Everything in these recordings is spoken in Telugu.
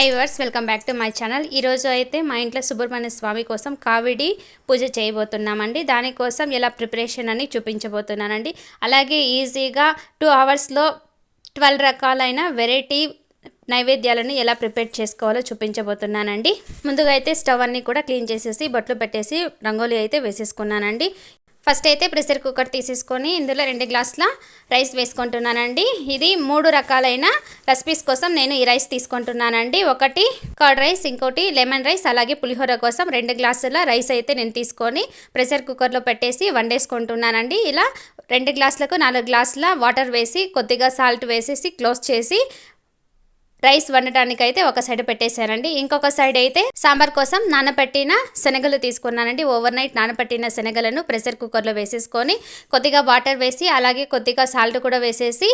High verse welcome back to my channel ఈరోజు అయితే మా ఇంట్లో సుబ్రహ్మణ్య స్వామి కోసం కావిడి పూజ చేయబోతున్నామండి. దానికోసం ఎలా ప్రిపరేషన్ అని చూపించబోతున్నానండి. అలాగే ఈజీగా టూ అవర్స్లో ట్వెల్వ్ రకాలైన వెరైటీ నైవేద్యాలను ఎలా ప్రిపేర్ చేసుకోవాలో చూపించబోతున్నానండి. ముందుగా అయితే స్టవ్ అన్ని కూడా క్లీన్ చేసేసి బొట్లు పెట్టేసి రంగోలీ అయితే వేసేసుకున్నానండి. ఫస్ట్ అయితే ప్రెషర్ కుక్కర్ తీసేసుకొని ఇందులో రెండు గ్లాసుల రైస్ వేసుకుంటున్నానండి. ఇది మూడు రకాలైన రెసిపీస్ కోసం నేను ఈ రైస్ తీసుకుంటున్నానండి. ఒకటి కర్డ్ రైస్ ఇంకోటి లెమన్ రైస్ అలాగే పులిహోర కోసం రెండు గ్లాసుల రైస్ అయితే నేను తీసుకొని ప్రెషర్ కుక్కర్లో పెట్టేసి వండేసుకుంటున్నానండి. ఇలా రెండు గ్లాసులకు నాలుగు గ్లాసుల వాటర్ వేసి కొద్దిగా సాల్ట్ వేసేసి క్లోజ్ చేసి రైస్ వండటానికి అయితే ఒక సైడ్ పెట్టేశానండి. ఇంకొక సైడ్ అయితే సాంబార్ కోసం నానబెట్టిన శనగలు తీసుకున్నానండి. ఓవర్ నైట్ నానబెట్టిన శనగలను ప్రెషర్ కుక్కర్లో వేసేసుకొని కొద్దిగా వాటర్ వేసి అలాగే కొద్దిగా సాల్ట్ కూడా వేసేసి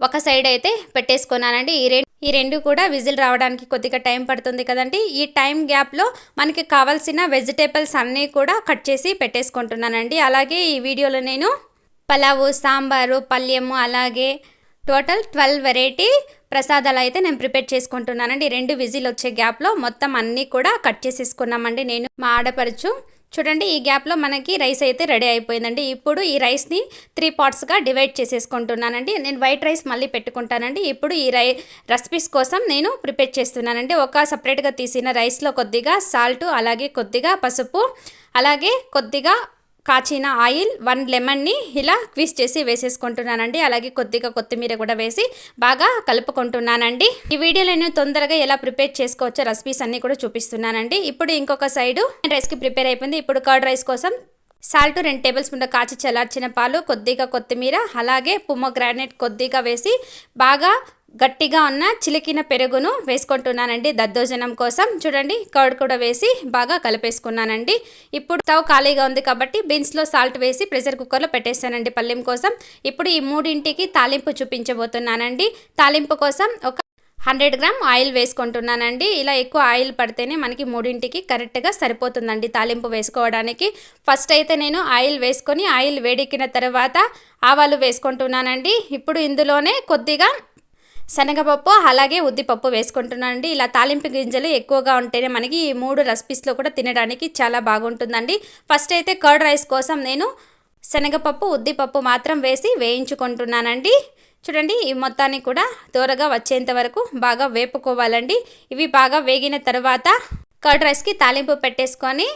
ఒక సైడ్ అయితే పెట్టేసుకున్నానండి. ఈ రెండు ఈ రెండు కూడా విజిల్ రావడానికి కొద్దిగా టైం పడుతుంది కదండి. ఈ టైం గ్యాప్లో మనకి కావాల్సిన వెజిటేబుల్స్ అన్నీ కూడా కట్ చేసి పెట్టేసుకుంటున్నానండి. అలాగే ఈ వీడియోలో నేను పలావు సాంబారు పల్యము అలాగే టోటల్ ట్వెల్వ్ వెరైటీ ప్రసాదాలు అయితే నేను ప్రిపేర్ చేసుకుంటున్నానండి. రెండు విజిల్ వచ్చే గ్యాప్లో మొత్తం అన్నీ కూడా కట్ చేసేసుకున్నామండి. నేను మా ఆడపడుచు చూడండి ఈ గ్యాప్లో మనకి రైస్ అయితే రెడీ అయిపోయిందండి. ఇప్పుడు ఈ రైస్ని త్రీ పార్ట్స్గా డివైడ్ చేసేసుకుంటున్నానండి. నేను వైట్ రైస్ మళ్ళీ పెట్టుకుంటానండి. ఇప్పుడు ఈ రై రెసిపీస్ కోసం నేను ప్రిపేర్ చేస్తున్నానండి. ఒక సపరేట్గా తీసిన రైస్లో కొద్దిగా సాల్ట్ అలాగే కొద్దిగా పసుపు అలాగే కొద్దిగా కాచిన ఆయిల్ వన్ లెమన్ని ఇలా క్విజ్ చేసి వేసేసుకుంటున్నానండి. అలాగే కొద్దిగా కొత్తిమీర కూడా వేసి బాగా కలుపుకుంటున్నానండి. ఈ వీడియోలో నేను తొందరగా ఎలా ప్రిపేర్ చేసుకోవచ్చో రెసిపీస్ అన్నీ కూడా చూపిస్తున్నానండి. ఇప్పుడు ఇంకొక సైడు రైస్కి ప్రిపేర్ అయిపోయింది. ఇప్పుడు కర్డ్ రైస్ కోసం సాల్ట్ రెండు టేబుల్ స్పూన్ల కాచి చల్లార్చిన పాలు కొద్దిగా కొత్తిమీర అలాగే పుమ్మ గ్రానైట్ కొద్దిగా వేసి బాగా గట్టిగా ఉన్న చిలికిన పెరుగును వేసుకుంటున్నానండి. దద్దోజనం కోసం చూడండి కర్డ్ కూడా వేసి బాగా కలిపేసుకున్నానండి. ఇప్పుడు స్టవ్ ఖాళీగా ఉంది కాబట్టి బీన్స్లో సాల్ట్ వేసి ప్రెషర్ కుక్కర్లో పెట్టేస్తానండి పల్లెం కోసం. ఇప్పుడు ఈ మూడింటికి తాలింపు చూపించబోతున్నానండి. తాలింపు కోసం ఒక హండ్రెడ్ గ్రామ్ ఆయిల్ వేసుకుంటున్నానండి. ఇలా ఎక్కువ ఆయిల్ పడితేనే మనకి మూడింటికి కరెక్ట్గా సరిపోతుందండి తాలింపు వేసుకోవడానికి. ఫస్ట్ అయితే నేను ఆయిల్ వేసుకొని ఆయిల్ వేడెక్కిన తర్వాత ఆవాలు వేసుకుంటున్నానండి. ఇప్పుడు ఇందులోనే కొద్దిగా శనగపప్పు అలాగే ఉద్దిపప్పు వేసుకుంటున్నానండి. ఇలా తాలింపు గింజలు ఎక్కువగా ఉంటేనే మనకి ఈ మూడు రెసిపీస్లో కూడా తినడానికి చాలా బాగుంటుందండి. ఫస్ట్ అయితే కర్డ్ రైస్ కోసం నేను శనగపప్పు ఉద్దిపప్పు మాత్రం వేసి వేయించుకుంటున్నానండి. చూడండి ఈ మొత్తాన్ని కూడా దూరగా వచ్చేంత వరకు బాగా వేపుకోవాలండి. ఇవి బాగా వేగిన తర్వాత కర్డ్ రైస్కి తాలింపు పెట్టేసుకొని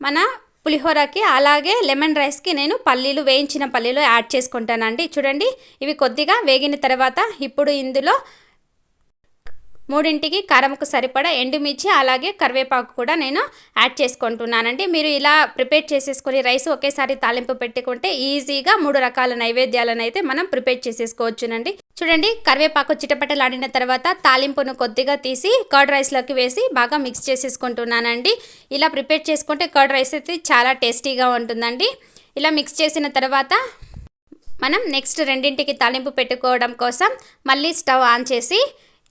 మన పులిహోరకి అలాగే లెమన్ రైస్కి నేను పల్లీలు వేయించిన పల్లీలు యాడ్ చేసుకుంటానండి. చూడండి ఇవి కొద్దిగా వేగిన తర్వాత ఇప్పుడు ఇందులో మూడింటికి కారంకు సరిపడా ఎండుమిర్చి అలాగే కరివేపాకు కూడా నేను యాడ్ చేసుకుంటున్నానండి. మీరు ఇలా ప్రిపేర్ చేసేసుకొని రైస్ ఒకేసారి తాలింపు పెట్టుకుంటే ఈజీగా మూడు రకాల నైవేద్యాలను అయితే మనం ప్రిపేర్ చేసేసుకోవచ్చునండి. చూడండి కరివేపాకు చిటపటలాడిన తర్వాత తాలింపును కొద్దిగా తీసి కర్డ్ రైస్లోకి వేసి బాగా మిక్స్ చేసేసుకుంటున్నానండి. ఇలా ప్రిపేర్ చేసుకుంటే కర్డ్ రైస్ అయితే చాలా టేస్టీగా ఉంటుందండి. ఇలా మిక్స్ చేసిన తర్వాత మనం నెక్స్ట్ రెండింటికి తాలింపు పెట్టుకోవడం కోసం మళ్ళీ స్టవ్ ఆన్ చేసి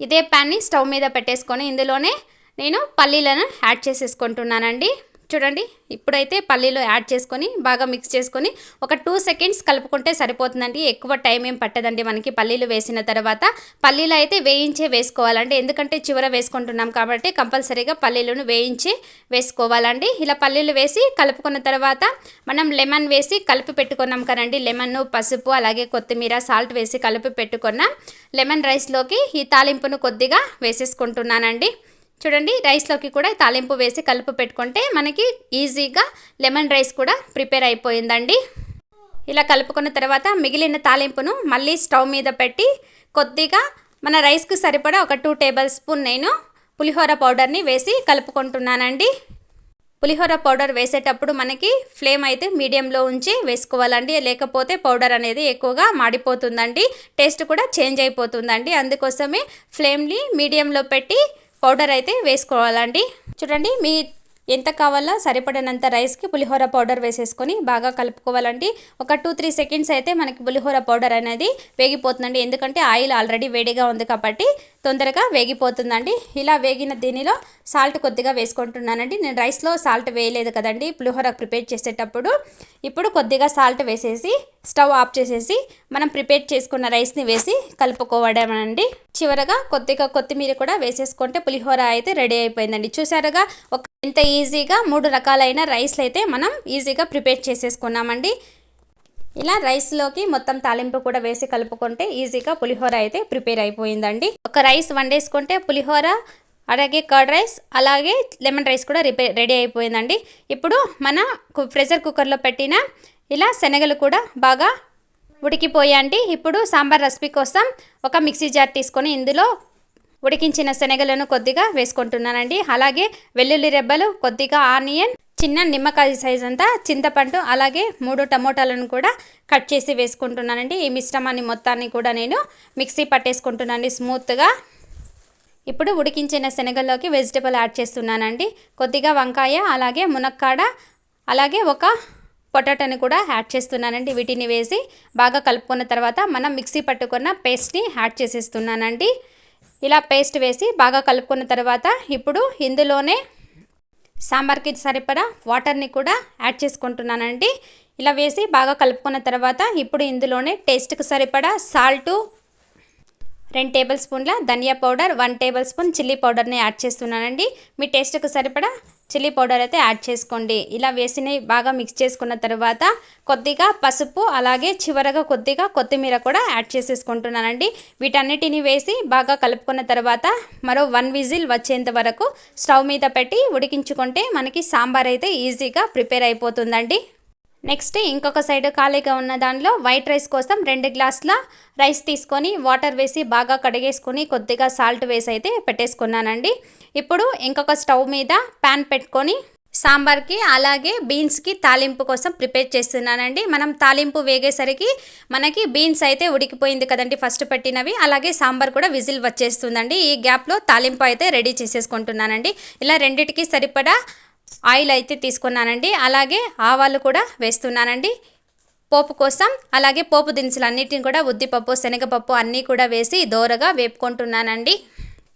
ఇదే ప్యాన్ని స్టవ్ మీద పెట్టేసుకొని ఇందులోనే నేను పల్లీలను యాడ్ చేసేసుకుంటున్నానండి. చూడండి ఇప్పుడైతే పల్లీలో యాడ్ చేసుకొని బాగా మిక్స్ చేసుకొని ఒక టూ సెకండ్స్ కలుపుకుంటే సరిపోతుందండి. ఎక్కువ టైం ఏం పట్టదండి మనకి పల్లీలు వేసిన తర్వాత. పల్లీలు అయితే వేయించే వేసుకోవాలండి. ఎందుకంటే చివర వేసుకుంటున్నాం కాబట్టి కంపల్సరీగా పల్లీలను వేయించి వేసుకోవాలండి. ఇలా పల్లీలు వేసి కలుపుకున్న తర్వాత మనం లెమన్ వేసి కలిపి పెట్టుకున్నాం కదండి. లెమన్ పసుపు అలాగే కొత్తిమీర సాల్ట్ వేసి కలిపి పెట్టుకున్న లెమన్ రైస్లోకి ఈ తాలింపును కొద్దిగా వేసేసుకుంటున్నానండి. చూడండి రైస్లోకి కూడా తాలింపు వేసి కలుపు పెట్టుకుంటే మనకి ఈజీగా లెమన్ రైస్ కూడా ప్రిపేర్ అయిపోయిందండి. ఇలా కలుపుకున్న తర్వాత మిగిలిన తాలింపును మళ్ళీ స్టవ్ మీద పెట్టి కొద్దిగా మన రైస్కి సరిపడా ఒక టూ టేబుల్ స్పూన్ నేను పులిహోర పౌడర్ని వేసి కలుపుకుంటున్నానండి. పులిహోర పౌడర్ వేసేటప్పుడు మనకి ఫ్లేమ్ అయితే మీడియంలో ఉంచి వేసుకోవాలండి. లేకపోతే పౌడర్ అనేది ఎక్కువగా మాడిపోతుందండి. టేస్ట్ కూడా చేంజ్ అయిపోతుందండి. అందుకోసమే ఫ్లేమ్ని మీడియంలో పెట్టి పౌడర్ అయితే వేసుకోవాలండి. చూడండి మీ ఎంత కావాలో సరిపడినంత రైస్కి పులిహోర పౌడర్ వేసేసుకొని బాగా కలుపుకోవాలండి. ఒక టూ త్రీ సెకండ్స్ అయితే మనకి పులిహోర పౌడర్ అనేది వేగిపోతుందండి. ఎందుకంటే ఆయిల్ ఆల్రెడీ వేడిగా ఉంది కాబట్టి తొందరగా వేగిపోతుందండి. ఇలా వేగిన దీనిలో సాల్ట్ కొద్దిగా వేసుకుంటున్నానండి. నేను రైస్లో సాల్ట్ వేయలేదు కదండి. పులిహోర ప్రిపేర్ చేసేటప్పుడు ఇప్పుడు కొద్దిగా సాల్ట్ వేసేసి స్టవ్ ఆఫ్ చేసేసి మనం ప్రిపేర్ చేసుకున్న రైస్ని వేసి కలుపుకోవడం అండి చివరగా కొద్దిగా కొత్తిమీర కూడా వేసేసుకుంటే పులిహోర అయితే రెడీ అయిపోయిందండి. చూసారుగా ఒక ఎంత ఈజీగా మూడు రకాలైన రైస్లు అయితే మనం ఈజీగా ప్రిపేర్ చేసేసుకున్నామండి. ఇలా రైస్లోకి మొత్తం తాలింపు కూడా వేసి కలుపుకుంటే ఈజీగా పులిహోర అయితే ప్రిపేర్ అయిపోయిందండి. ఒక రైస్ వండేసుకుంటే పులిహోర అలాగే కర్డ్ రైస్ అలాగే లెమన్ రైస్ కూడా రిపేర్ రెడీ అయిపోయిందండి. ఇప్పుడు మన ప్రెషర్ కుక్కర్లో పెట్టిన ఇలా శనగలు కూడా బాగా ఉడికిపోయాండి ఇప్పుడు సాంబార్ రెసిపీ కోసం ఒక మిక్సీ జార్ తీసుకొని ఇందులో ఉడికించిన శనగలను కొద్దిగా వేసుకుంటున్నానండి. అలాగే వెల్లుల్లి రెబ్బలు కొద్దిగా ఆనియన్ చిన్న నిమ్మకాయ సైజ్ అంతా చింతపండు అలాగే మూడు టమోటాలను కూడా కట్ చేసి వేసుకుంటున్నానండి. ఈ మిశ్రమాన్ని మొత్తాన్ని కూడా నేను మిక్సీ పట్టేసుకుంటున్నాను స్మూత్గా. ఇప్పుడు ఉడికించిన శనగల్లోకి వెజిటబుల్ యాడ్ చేస్తున్నానండి. కొద్దిగా వంకాయ అలాగే మునక్కాడ అలాగే ఒక పొటాటోని కూడా యాడ్ చేస్తున్నానండి. వీటిని వేసి బాగా కలుపుకున్న తర్వాత మనం మిక్సీ పట్టుకున్న పేస్ట్ని యాడ్ చేసేస్తున్నానండి. ఇలా పేస్ట్ వేసి బాగా కలుపుకున్న తర్వాత ఇప్పుడు ఇందులోనే సాంబార్కి సరిపడా వాటర్ని కూడా యాడ్ చేసుకుంటున్నానండి. ఇలా వేసి బాగా కలుపుకున్న తర్వాత ఇప్పుడు ఇందులోనే టేస్ట్కి సరిపడా సాల్టు రెండు టేబుల్ స్పూన్ల ధనియా powder one tablespoon chilli పౌడర్ని యాడ్ చేస్తున్నానండి. మీ టేస్ట్కి సరిపడా చిల్లీ పౌడర్ అయితే యాడ్ చేసుకోండి. ఇలా వేసినవి బాగా మిక్స్ చేసుకున్న తర్వాత కొద్దిగా పసుపు అలాగే చివరగా కొద్దిగా కొత్తిమీర కూడా యాడ్ చేసేసుకుంటున్నానండి. వీటన్నిటిని వేసి బాగా కలుపుకున్న తర్వాత మరో వన్ విజిల్ వచ్చేంత వరకు స్టవ్ మీద పెట్టి ఉడికించుకుంటే మనకి సాంబార్ అయితే ఈజీగా ప్రిపేర్ అయిపోతుందండి. నెక్స్ట్ ఇంకొక సైడ్ ఖాళీగా ఉన్న దానిలో వైట్ రైస్ కోసం రెండు గ్లాసుల రైస్ తీసుకొని వాటర్ వేసి బాగా కడిగేసుకొని కొద్దిగా సాల్ట్ వేసి అయితే పెట్టేసుకున్నానండి. ఇప్పుడు ఇంకొక స్టవ్ మీద ప్యాన్ పెట్టుకొని సాంబార్కి అలాగే బీన్స్కి తాలింపు కోసం ప్రిపేర్ చేస్తున్నానండి. మనం తాలింపు వేగేసరికి మనకి బీన్స్ అయితే ఉడికిపోయింది కదండి ఫస్ట్ పెట్టినవి. అలాగే సాంబార్ కూడా విజిల్ వచ్చేస్తుందండి. ఈ గ్యాప్లో తాలింపు అయితే రెడీ చేసేసుకుంటున్నానండి. ఇలా రెండిటికి సరిపడా ఆయిల్ అయితే తీసుకున్నానండి. అలాగే ఆవాలు కూడా వేస్తున్నానండి. పోపు కోసం అలాగే పోపు దినుసులు అన్నిటిని కూడా ఉద్దిపప్పు శనగపప్పు అన్నీ కూడా వేసి దోరగా వేపుకుంటున్నానండి.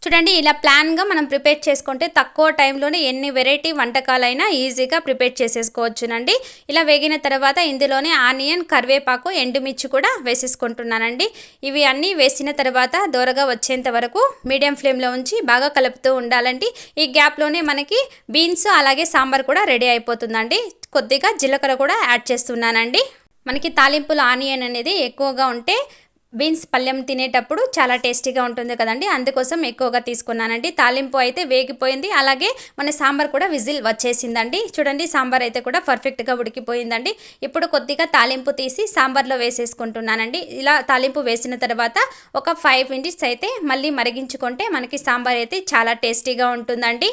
చూడండి ఇలా ప్లాన్గా మనం ప్రిపేర్ చేసుకుంటే తక్కువ టైంలోనే ఎన్ని వెరైటీ వంటకాలైనా ఈజీగా ప్రిపేర్ చేసేసుకోవచ్చునండి. ఇలా వేగిన తర్వాత ఇందులోనే ఆనియన్ కరివేపాకు ఎండుమిర్చి కూడా వేసేసుకుంటున్నానండి. ఇవి అన్నీ వేసిన తర్వాత దూరగా వచ్చేంత వరకు మీడియం ఫ్లేమ్లో ఉంచి బాగా కలుపుతూ ఉండాలండి. ఈ గ్యాప్లోనే మనకి బీన్స్ అలాగే సాంబార్ కూడా రెడీ అయిపోతుందండి. కొద్దిగా జీలకర్ర కూడా యాడ్ చేస్తున్నానండి. మనకి తాలింపులు ఆనియన్ అనేది ఎక్కువగా ఉంటే బీన్స్ పళ్ళెం తినేటప్పుడు చాలా టేస్టీగా ఉంటుంది కదండి. అందుకోసం ఎక్కువగా తీసుకున్నానండి. తాలింపు అయితే వేగిపోయింది. అలాగే మన సాంబార్ కూడా విజిల్ వచ్చేసిందండి. చూడండి సాంబార్ అయితే కూడా పర్ఫెక్ట్గా ఉడికిపోయిందండి. ఇప్పుడు కొద్దిగా తాలింపు తీసి సాంబార్లో వేసేసుకుంటున్నానండి. ఇలా తాలింపు వేసిన తర్వాత ఒక ఫైవ్ మినిట్స్ అయితే మళ్ళీ మరిగించుకుంటే మనకి సాంబార్ అయితే చాలా టేస్టీగా ఉంటుందండి.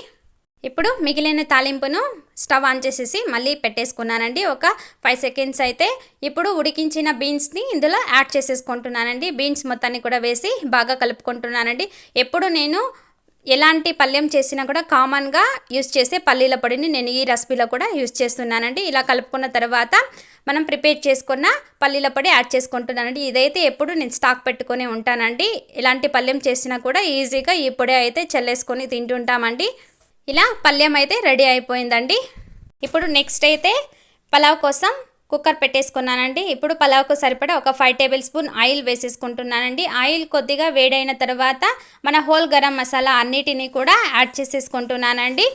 ఇప్పుడు మిగిలిన తాలింపును స్టవ్ ఆన్ చేసేసి మళ్ళీ పెట్టేసుకున్నానండి. ఒక ఫైవ్ సెకండ్స్ అయితే ఇప్పుడు ఉడికించిన బీన్స్ని ఇందులో యాడ్ చేసేసుకుంటున్నానండి. బీన్స్ మొత్తాన్ని కూడా వేసి బాగా కలుపుకుంటున్నానండి. ఎప్పుడు నేను ఎలాంటి పళ్ళెం చేసినా కూడా కామన్గా యూస్ చేసే పల్లీల పొడిని నేను ఈ రెసిపీలో కూడా యూస్ చేస్తున్నానండి. ఇలా కలుపుకున్న తర్వాత మనం ప్రిపేర్ చేసుకున్న పల్లీల పొడి యాడ్ చేసుకుంటున్నానండి. ఇదైతే ఎప్పుడు నేను స్టాక్ పెట్టుకొని ఉంటానండి. ఎలాంటి పళ్ళెం చేసినా కూడా ఈజీగా ఈ పొడి అయితే చల్లేసుకొని తింటుంటామండి. ఇలా పల్లెం అయితే రెడీ అయిపోయిందండి. ఇప్పుడు నెక్స్ట్ అయితే పలావ్ కోసం కుక్కర్ పెట్టేసుకున్నానండి. ఇప్పుడు పలావ్కు సరిపడా ఒక ఫైవ్ టేబుల్ స్పూన్ ఆయిల్ వేసేసుకుంటున్నానండి. ఆయిల్ కొద్దిగా వేడైన తర్వాత మన హోల్ గరం మసాలా అన్నిటినీ కూడా యాడ్ చేసేసుకుంటున్నానండి.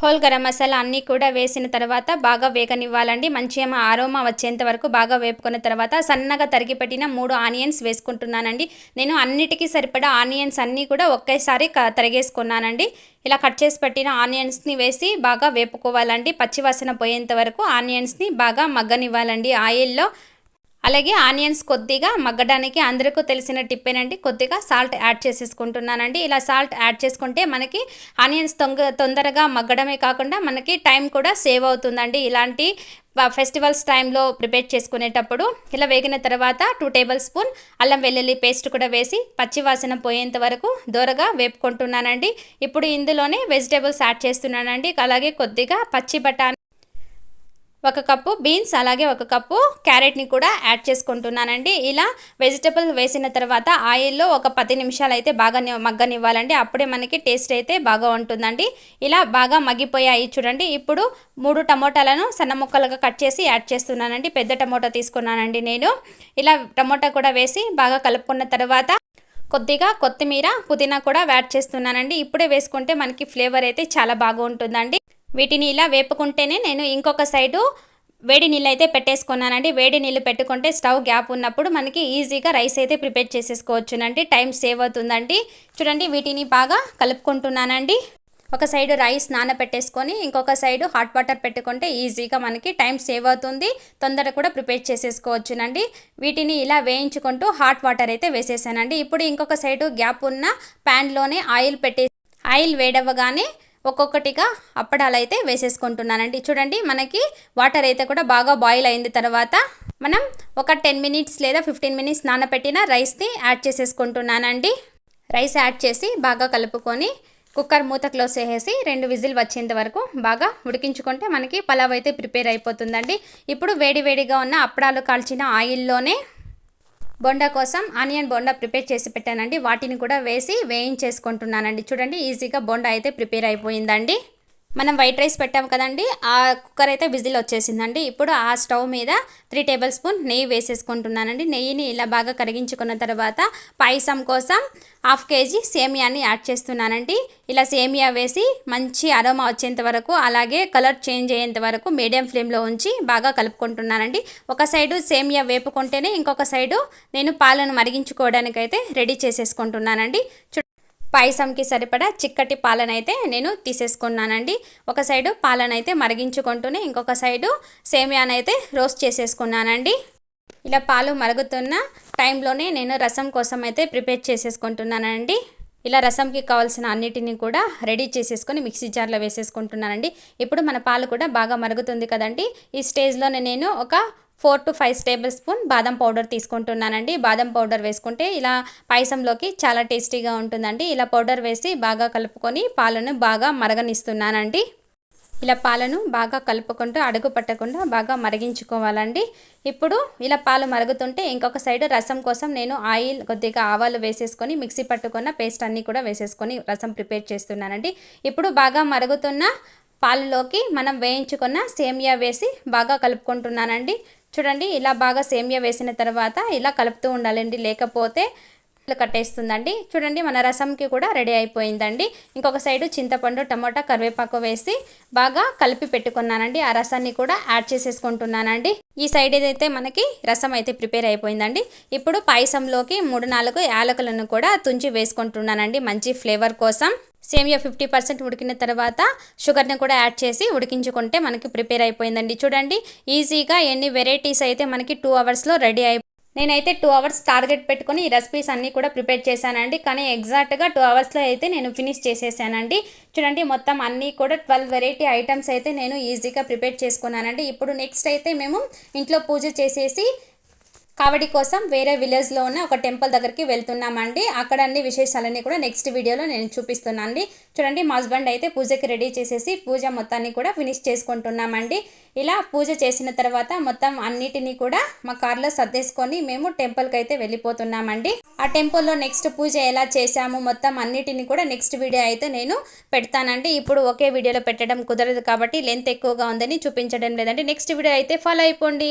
హోల్ గరం మసాలా అన్నీ కూడా వేసిన తర్వాత బాగా వేగనివ్వాలండి. మంచిగా ఆరోమా వచ్చేంత వరకు బాగా వేపుకున్న తర్వాత సన్నగా తరిగి పెట్టిన మూడు ఆనియన్స్ వేసుకుంటున్నానండి. నేను అన్నిటికీ సరిపడా ఆనియన్స్ అన్నీ కూడా ఒకేసారి తరిగేసుకున్నానండి. ఇలా కట్ చేసి పెట్టిన ఆనియన్స్ని వేసి బాగా వేపుకోవాలండి. పచ్చివాసన పోయేంత వరకు ఆనియన్స్ని బాగా మగ్గనివ్వాలండి. ఆయిల్లో అలాగే ఆనియన్స్ కొద్దిగా మగ్గడానికి అందరికీ తెలిసిన టిప్పేనండి. కొద్దిగా సాల్ట్ యాడ్ చేసేసుకుంటున్నానండి. ఇలా సాల్ట్ యాడ్ చేసుకుంటే మనకి ఆనియన్స్ తొంగ తొందరగా మగ్గడమే కాకుండా మనకి టైం కూడా సేవ్ అవుతుందండి. ఇలాంటి ఫెస్టివల్స్ టైంలో ప్రిపేర్ చేసుకునేటప్పుడు ఇలా వేగిన తర్వాత టూ టేబుల్ స్పూన్ అల్లం వెల్లుల్లి పేస్ట్ కూడా వేసి పచ్చివాసన పోయేంత వరకు దూరగా వేపుకుంటున్నానండి. ఇప్పుడు ఇందులోనే వెజిటేబుల్స్ యాడ్ చేస్తున్నానండి. అలాగే కొద్దిగా పచ్చి బఠానీ ఒక కప్పు బీన్స్ అలాగే ఒక కప్పు క్యారెట్ని కూడా యాడ్ చేసుకుంటున్నానండి. ఇలా వెజిటబుల్ వేసిన తర్వాత ఆయిల్లో ఒక పది నిమిషాలు అయితే బాగా మగ్గనివ్వాలండి. అప్పుడే మనకి టేస్ట్ అయితే బాగా ఉంటుందండి. ఇలా బాగా మగ్గిపోయాయి చూడండి. ఇప్పుడు మూడు టమోటాలను సన్న ముక్కలుగా కట్ చేసి యాడ్ చేస్తున్నానండి. పెద్ద టమోటా తీసుకున్నానండి నేను. ఇలా టమోటా కూడా వేసి బాగా కలుపుకున్న తర్వాత కొద్దిగా కొత్తిమీర పుదీనా కూడా యాడ్ చేస్తున్నానండి. ఇప్పుడే వేసుకుంటే మనకి ఫ్లేవర్ అయితే చాలా బాగుంటుందండి. వీటిని ఇలా వేపుకుంటేనే నేను ఇంకొక సైడు వేడి నీళ్ళు అయితే పెట్టేసుకున్నానండి. వేడి నీళ్ళు పెట్టుకుంటే స్టవ్ గ్యాప్ ఉన్నప్పుడు మనకి ఈజీగా రైస్ అయితే ప్రిపేర్ చేసేసుకోవచ్చునండి. టైం సేవ్ అవుతుందండి. చూడండి వీటిని బాగా కలుపుకుంటున్నానండి. ఒక సైడు రైస్ నానబెట్టేసుకొని ఇంకొక సైడు హాట్ వాటర్ పెట్టుకుంటే ఈజీగా మనకి టైం సేవ్ అవుతుంది. తొందర కూడా ప్రిపేర్ చేసేసుకోవచ్చునండి. వీటిని ఇలా వేయించుకుంటూ హాట్ వాటర్ అయితే వేసేసానండి. ఇప్పుడు ఇంకొక సైడు గ్యాప్ ఉన్న ప్యాన్లోనే ఆయిల్ పెట్టే ఆయిల్ వేడవ్వగానే ఒక్కొక్కటిగా అప్పడాలు అయితే వేసేసుకుంటున్నానండి. చూడండి మనకి వాటర్ అయితే కూడా బాగా బాయిల్ అయిన తర్వాత మనం ఒక టెన్ మినిట్స్ లేదా ఫిఫ్టీన్ మినిట్స్ నానబెట్టిన రైస్ని యాడ్ చేసేసుకుంటున్నానండి. రైస్ యాడ్ చేసి బాగా కలుపుకొని కుక్కర్ మూత క్లోజ్ చేసేసి రెండు విజిల్ వచ్చేంత వరకు బాగా ఉడికించుకుంటే మనకి పలావ్ అయితే ప్రిపేర్ అయిపోతుందండి. ఇప్పుడు వేడి వేడిగా ఉన్న అప్పడాలు కాల్చిన ఆయిల్లోనే బొండా కోసం ఆనియన్ బొండా ప్రిపేర్ చేసి పెట్టానండి. వాటిని కూడా వేసి వేయించేసుకుంటున్నానండి. చూడండి ఈజీగా బొండా అయితే ప్రిపేర్ అయిపోయిందండి. మనం వైట్ రైస్ పెట్టాం కదండి ఆ కుక్కర్ అయితే విజిల్ వచ్చేసిందండి. ఇప్పుడు ఆ స్టవ్ మీద త్రీ టేబుల్ స్పూన్ నెయ్యి వేసేసుకుంటున్నానండి. నెయ్యిని ఇలా బాగా కరిగించుకున్న తర్వాత పాయసం కోసం హాఫ్ కేజీ సేమియాని యాడ్ చేస్తున్నానండి. ఇలా సేమియా వేసి మంచి అరోమా వచ్చేంత వరకు అలాగే కలర్ చేంజ్ అయ్యేంత వరకు మీడియం ఫ్లేమ్లో ఉంచి బాగా కలుపుకుంటున్నానండి. ఒక సైడు సేమియా వేపుకుంటేనే ఇంకొక సైడు నేను పాలను మరిగించుకోవడానికైతే రెడీ చేసేసుకుంటున్నానండి. చూ పాయసంకి సరిపడా చిక్కటి పాలనైతే నేను తీసేసుకున్నానండి. ఒక సైడు పాలనైతే మరిగించుకుంటూనే ఇంకొక సైడు సేమియానైతే రోస్ట్ చేసేసుకున్నానండి. ఇలా పాలు మరుగుతున్న టైంలోనే నేను రసం కోసం అయితే ప్రిపేర్ చేసేసుకుంటున్నానండి. ఇలా రసంకి కావాల్సిన అన్నిటిని కూడా రెడీ చేసేసుకొని మిక్సీ జార్లో వేసేసుకుంటున్నానండి. ఇప్పుడు మన పాలు కూడా బాగా మరుగుతుంది కదండి. ఈ స్టేజ్లోనే నేను ఒక four to five tablespoon బాదం పౌడర్ తీసుకుంటున్నానండి. బాదం పౌడర్ వేసుకుంటే ఇలా పాయసంలోకి చాలా టేస్టీగా ఉంటుందండి. ఇలా పౌడర్ వేసి బాగా కలుపుకొని పాలను బాగా మరగనిస్తున్నానండి. ఇలా పాలను బాగా కలుపుకుంటూ అడుగు పట్టకుండా బాగా మరిగించుకోవాలండి. ఇప్పుడు ఇలా పాలు మరుగుతుంటే ఇంకొక సైడ్ రసం కోసం నేను ఆయిల్ కొద్దిగా ఆవాలు వేసేసుకొని మిక్సీ పట్టుకున్న పేస్ట్ అన్నీ కూడా వేసేసుకొని రసం ప్రిపేర్ చేస్తున్నానండి. ఇప్పుడు బాగా మరుగుతున్న పాలలోకి మనం వేయించుకున్న సేమియా వేసి బాగా కలుపుకుంటున్నానండి. చూడండి ఇలా బాగా సేమియా వేసిన తర్వాత ఇలా కలుపుతూ ఉండాలండి. లేకపోతే కట్టేస్తుందండి. చూడండి మన రసంకి కూడా రెడీ అయిపోయిందండి. ఇంకొక సైడు చింతపండు టమోటా కరివేపాకు వేసి బాగా కలిపి పెట్టుకున్నానండి. ఆ రసాన్ని కూడా యాడ్ చేసేసుకుంటున్నానండి. ఈ సైడ్ ఏదైతే మనకి రసం అయితే ప్రిపేర్ అయిపోయిందండి ఇప్పుడు పాయసంలోకి మూడు నాలుగు యాలకులను కూడా తుంచి వేసుకుంటున్నానండి. మంచి ఫ్లేవర్ కోసం. సేమియా ఫిఫ్టీ పర్సెంట్ ఉడికిన తర్వాత షుగర్ని కూడా యాడ్ చేసి ఉడికించుకుంటే మనకి ప్రిపేర్ అయిపోయిందండి. చూడండి ఈజీగా ఎన్ని వెరైటీస్ అయితే మనకి టూ అవర్స్లో రెడీ అయి నేనైతే టూ అవర్స్ టార్గెట్ పెట్టుకొని ఈ రెసిపీస్ అన్నీ కూడా ప్రిపేర్ చేశానండి. కానీ ఎగ్జాక్ట్గా టూ అవర్స్లో అయితే నేను ఫినిష్ చేసేసానండి. చూడండి మొత్తం అన్నీ కూడా ట్వెల్వ్ వెరైటీ ఐటమ్స్ అయితే నేను ఈజీగా ప్రిపేర్ చేసుకున్నానండి. ఇప్పుడు నెక్స్ట్ అయితే మేము ఇంట్లో పూజ చేసేసి కావడి కోసం వేరే విలేజ్లో ఉన్న ఒక టెంపుల్ దగ్గరికి వెళ్తున్నామండి. అక్కడ అన్ని విశేషాలన్నీ కూడా నెక్స్ట్ వీడియోలో నేను చూపిస్తున్నాను చూడండి మా హస్బెండ్ అయితే పూజకి రెడీ చేసేసి పూజ మొత్తాన్ని కూడా ఫినిష్ చేసుకుంటున్నామండి. ఇలా పూజ చేసిన తర్వాత మొత్తం అన్నిటినీ కూడా మా కార్లో సర్దేసుకొని మేము టెంపుల్కి అయితే వెళ్ళిపోతున్నామండి. ఆ టెంపుల్లో నెక్స్ట్ పూజ ఎలా చేశాము మొత్తం అన్నిటిని కూడా నెక్స్ట్ వీడియో అయితే నేను పెడతానండి. ఇప్పుడు ఒకే వీడియోలో పెట్టడం కుదరదు కాబట్టి లెంత్ ఎక్కువగా ఉందని చూపించడం లేదండి. నెక్స్ట్ వీడియో అయితే ఫాలో అయిపోండి.